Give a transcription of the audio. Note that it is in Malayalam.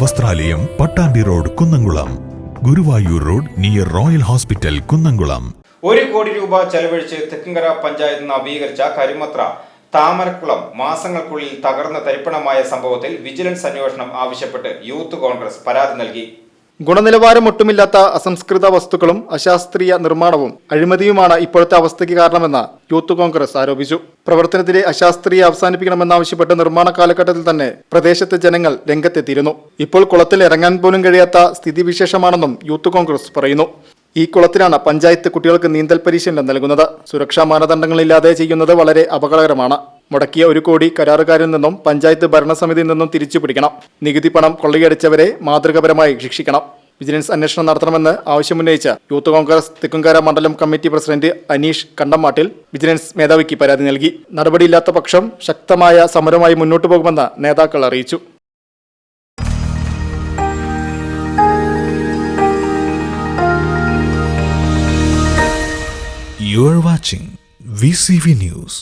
വസ്ത്രാലയം Pattambi road Kunnamkulam. Guruvayur road near Royal Hospital Kunnamkulam. ഒരു കോടി രൂപ ചെലവഴിച്ച് തെക്കുംകര പഞ്ചായത്ത് നവീകരിച്ച കരിമത്ര താമരക്കുളം മാസങ്ങൾക്കുള്ളിൽ തകർന്ന തരിപ്പണമായ സംഭവത്തിൽ വിജിലൻസ് അന്വേഷണം ആവശ്യപ്പെട്ട് യൂത്ത് കോൺഗ്രസ് പരാതി നൽകി. ഗുണനിലവാരം ഒട്ടുമില്ലാത്ത അസംസ്കൃത വസ്തുക്കളും അശാസ്ത്രീയ നിർമ്മാണവും അഴിമതിയുമാണ് ഇപ്പോഴത്തെ അവസ്ഥയ്ക്ക് കാരണമെന്ന് യൂത്ത് കോൺഗ്രസ് ആരോപിച്ചു. പ്രവർത്തനത്തിലെ അശാസ്ത്രീയ അവസാനിപ്പിക്കണമെന്നാവശ്യപ്പെട്ട് നിർമ്മാണ കാലഘട്ടത്തിൽ തന്നെ പ്രദേശത്തെ ജനങ്ങൾ രംഗത്തെത്തിയിരുന്നു. ഇപ്പോൾ കുളത്തിൽ ഇറങ്ങാൻ പോലും കഴിയാത്ത സ്ഥിതിവിശേഷമാണെന്നും യൂത്ത് കോൺഗ്രസ് പറയുന്നു. ഈ കുളത്തിലാണ് പഞ്ചായത്ത് കുട്ടികൾക്ക് നീന്തൽ പരിശീലനം നൽകുന്നത്. സുരക്ഷാ മാനദണ്ഡങ്ങളില്ലാതെ ചെയ്യുന്നത് വളരെ അപകടകരമാണ്. മുടക്കിയ ഒരു കോടി കരാറുകാരിൽ നിന്നും പഞ്ചായത്ത് ഭരണസമിതിയിൽ നിന്നും തിരിച്ചു പിടിക്കണം നികുതി പണം കൊള്ളയടിച്ചവരെ മാതൃകപരമായി ശിക്ഷിക്കണം. വിജിലൻസ് അന്വേഷണം നടത്തണമെന്ന് ആവശ്യമുന്നയിച്ച് യൂത്ത് കോൺഗ്രസ് തെക്കുംകാര മണ്ഡലം committee president Aneesh Kandamattil vigilance മേധാവിക്ക് പരാതി നൽകി. നടപടിയില്ലാത്ത പക്ഷം ശക്തമായ സമരമായി മുന്നോട്ടു പോകുമെന്ന് നേതാക്കൾ അറിയിച്ചു. You are watching VCV News.